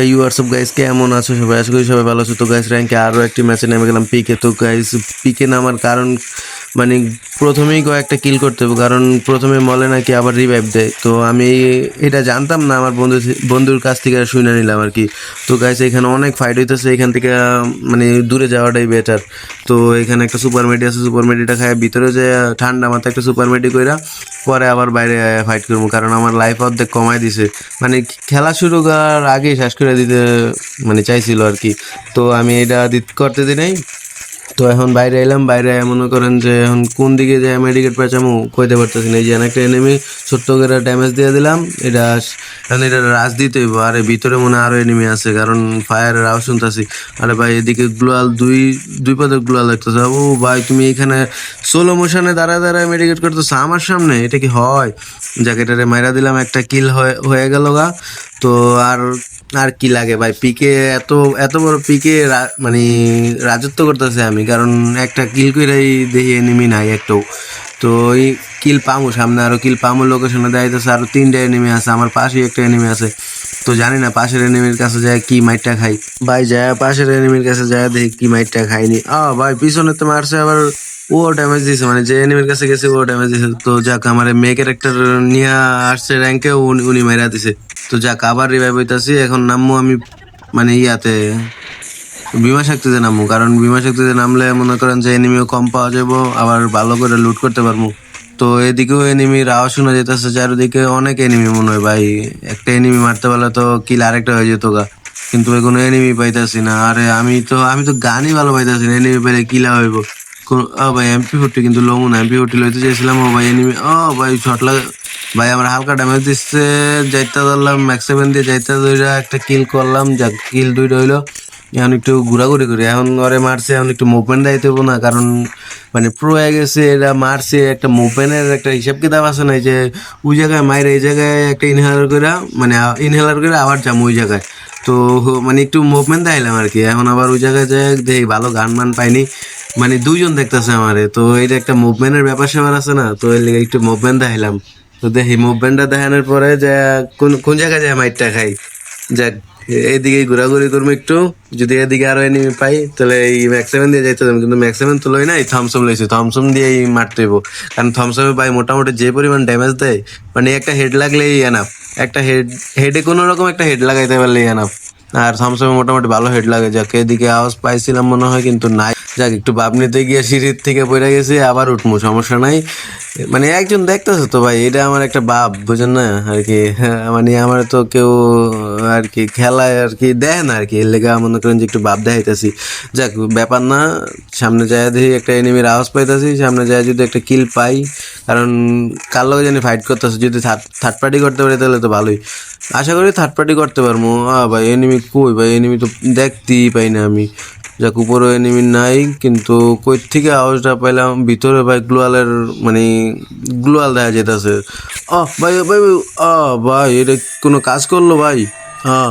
এই WhatsApp guys কেমন আছো সবাই? আশা করি সবাই ভালো আছো। তো গাইস র্যাঙ্কে আরও একটি ম্যাচে নেমে গেলাম পিকে তো গাইস পিকে নামার কারণ মানে প্রথমেই কয়েকটা কিল করতে হবে, কারণ প্রথমে মলে নাকি আবার রিভাইভ দেয়। তো আমি এটা জানতাম না, আমার বন্ধু বন্ধুর কাছ থেকে শুনে নিলাম আর কি। তো গাইস এখানে অনেক ফাইট হইতেছে, এখান থেকে মানে দূরে যাওয়াটাই বেটার তো এখানে একটা সুপার মেডি আছে সুপার মেডিটা খায় ভিতরে যে ঠান্ডা মাথা একটা সুপার মেডি কইরা পরে আবার বাইরে ফাইট করব, কারণ আমার লাইফ অর্ধেক কমাই দিছে। মানে খেলা শুরু করার আগেই শেষ করে দিতে মানে চাইছিল আর কি। তো আমি এটা করতে দিই নাই। তো এখন বাইরে এলাম, বাইরে মনে করেন যে এখন কোন দিকে যে মেডিকেট পেঁচামো কইতে পারতেছি না। এই যে একটা এনিমি ছোট্ট করে ড্যামেজ দিয়ে দিলাম, এটা এখন এটা রাজ দিতে হইব। আরে ভিতরে মনে হয় আরও এনিমি আছে, কারণ ফায়ারের আওয়াজ শুনতেছি। আরে ভাই, এদিকে গ্লোয়াল দুই দুই পদের গ্লোয়াল দেখতেছে ও ভাই, তুমি এখানে সোলো মোশনে দাঁড়ায় দাঁড়ায় মেডিকেট করতেছো, আমার সামনে? এটা কি হয়? জ্যাকেটারে মাইরা দিলাম, একটা কিল হয়ে গেল গা। তো আর আর কি লাগে ভাই? পিকে এত এত বড় পিকে মানে রাজত্ব করতেছে আমি, কারণ একটা কিল করেই দেখি এনিমি নাই একটু তো ওই কিল পামু, সামনে আরও কিল পামু লোকেশনে দেয় তো আরও তিনটা এনিমি আছে, আমার পাশেই একটা এনিমি আছে। তো জানি না, পাশের এনিমির কাছে যায় কি মাইটটা খাই। ভাই যায় পাশের এনিমির কাছে যায় দেখি কি মাইটটা খাইনি। আ, ভাই, পিছনে তো মারছে আবার ও ড্যামেজ দিয়েছে মানে যে এনিমির কাছে গেছে ও ড্যামেজ দিয়েছে তো যাক, আমার মেয়ে ক্যারেক্টার নিয়ে আসছে র্যাঙ্কে উনি মাইরা দিছে। তো যাক, আবার রিভাইভ হইতাছি। এখন নামবো আমি মানে ইয়াতে। বিমা শক্তিতে নামবো, কারণ বিমা শক্তিতে নামলে মনে করেন যে এনিমিও কম পাওয়া যাব আবার ভালো করে লুট করতে পারব। তো এদিকেও এনিমির আওয়াজ শোনা যেতেছে চারিদিকে অনেক এনিমি মনে হয় ভাই। একটা এনিমি মারতে পারলে তো কিল আরেকটা হয়ে যেত গা। কিন্তু কোনো এনিমি পাইতাছি না। আরে আমি তো আমি তো গানই ভালো পাইতাছি না এনিমি পাইলে কিলা হইব? ভাই এমপি ফোরটি কিন্তু লোমো না এমপি ফোরটি লইতে চাইছিলাম, ও ভাই এনিমি ও ভাই শট লাগে ভাই আমার হালকা ড্যামেজ দিচ্ছে, যাইতে ধরলাম ম্যাক্স সেভেন দিয়ে যাইতে ধরে একটা কিল করলাম, যাক কিল দুইটা হইল। এখন একটু ঘোরাঘুরি করি। এখন ঘরে মারছে, এখন একটু মুভমেন্ট দিতে হব না, কারণ মানে প্রো হয়ে গেছে এটা মারছে, একটা মুভমেন্টের একটা হিসাব কিতাব আছে না যে ওই জায়গায় মায়ের এই জায়গায় একটা ইনহেলার করে মানে ইনহেলার করে আবার যাম ওই জায়গায়। তো মানে একটু মুভমেন্ট দেখাইলাম আর কি এখন আবার ওই জায়গায় যাই দেখি ভালো গান মান পাইনি মানে দুইজন দেখতেছে আমারে। তো এটা একটা মুভমেন্টের ব্যাপার স্যাপার আছে না, তো এর একটু মুভমেন্ট দেখাইলাম। তো দেখি মুভমেন্টটা দেখানোর পরে যে কোন কোন জায়গায় যায় মাইটটা খাই, যাক। এদিকে ঘোরাঘুরি করব একটু। যদি এদিকে আরও এনিমি পাই, তাহলে এই ম্যাক্সিমাম দিয়ে যাইতে হবে। কিন্তু ম্যাক্সিমাম তো লই নাই থমসম লইছি। থমসম দিয়েই মারতে হইব। কারণ থমসমে ভাই মোটামুটি যে পরিমাণ ড্যামেজ দেয় মানে একটা হেড লাগলেই এনাফ একটা হেড হেডে কোনো রকম একটা হেড লাগাইতে পারলেই এনাফ আর থমসমে মোটামুটি ভালো হেড লাগে। যাক, এদিকে আওয়াজ পাইছিলাম মনে হয়, কিন্তু নাই। যাক, একটু বাপ নিতে গিয়ে সিঁড়ির থেকে পড়ে গেছি, আবার উঠবো সমস্যা নাই। মানে একজন দেখতেছে তো ভাই, এটা আমার একটা বাপ, বুঝেন না? আর কি মানে আমার তো কেউ আর কি খেলায় আর কি দেয় না আর কি লেগে মনে করেন যে একটু বাপ দেখাইতেছি। যাক, ব্যাপার না, সামনে যায় দেখি একটা এনিমির আওয়াজ পাইতেছি, সামনে যায় যদি একটা কিল পাই। কারণ, কার লগে জানি ফাইট করতেছে, যদি থার্ড পার্টি করতে পারি তাহলে তো ভালোই। আশা করি থার্ড পার্টি করতে পারব। ভাই এনিমি কই, ভাই? এনিমি তো দেখতেই পাই না আমি। যাক উপরে এনিমি নাই, কিন্তু কই থেকে আওয়াজটা পাইলাম, ভিতরে ভাই গ্লোয়ালের মানে গ্লোয়াল দেখা যেতেছে ও ভাই ভাই আ ভাই, এটা কোনো কাজ করল ভাই? হ্যাঁ